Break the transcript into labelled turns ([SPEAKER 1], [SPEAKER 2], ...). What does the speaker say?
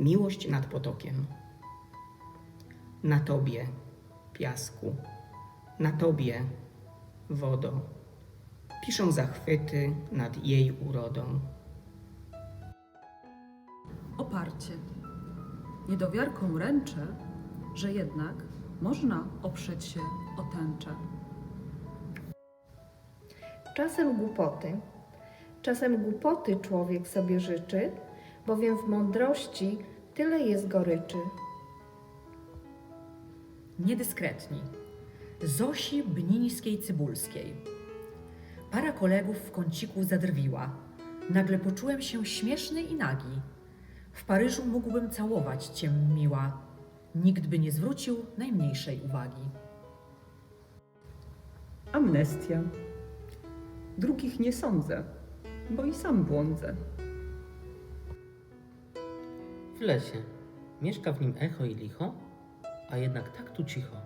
[SPEAKER 1] miłość nad potokiem. Na tobie, piasku, na tobie, wodo, piszą zachwyty nad jej urodą.
[SPEAKER 2] Oparcie. Niedowiarką ręczę, że jednak można oprzeć się o tęczę.
[SPEAKER 3] Czasem głupoty, czasem głupoty człowiek sobie życzy, bowiem w mądrości tyle jest goryczy.
[SPEAKER 4] Niedyskretni. Zosi Bnińskiej Cybulskiej. Para kolegów w kąciku zadrwiła. Nagle poczułem się śmieszny i nagi. W Paryżu mógłbym całować cię, miła. Nikt by nie zwrócił najmniejszej uwagi.
[SPEAKER 5] Amnestia. Drugich nie sądzę, bo i sam błądzę.
[SPEAKER 6] W lesie. Mieszka w nim echo i licho, a jednak tak tu cicho.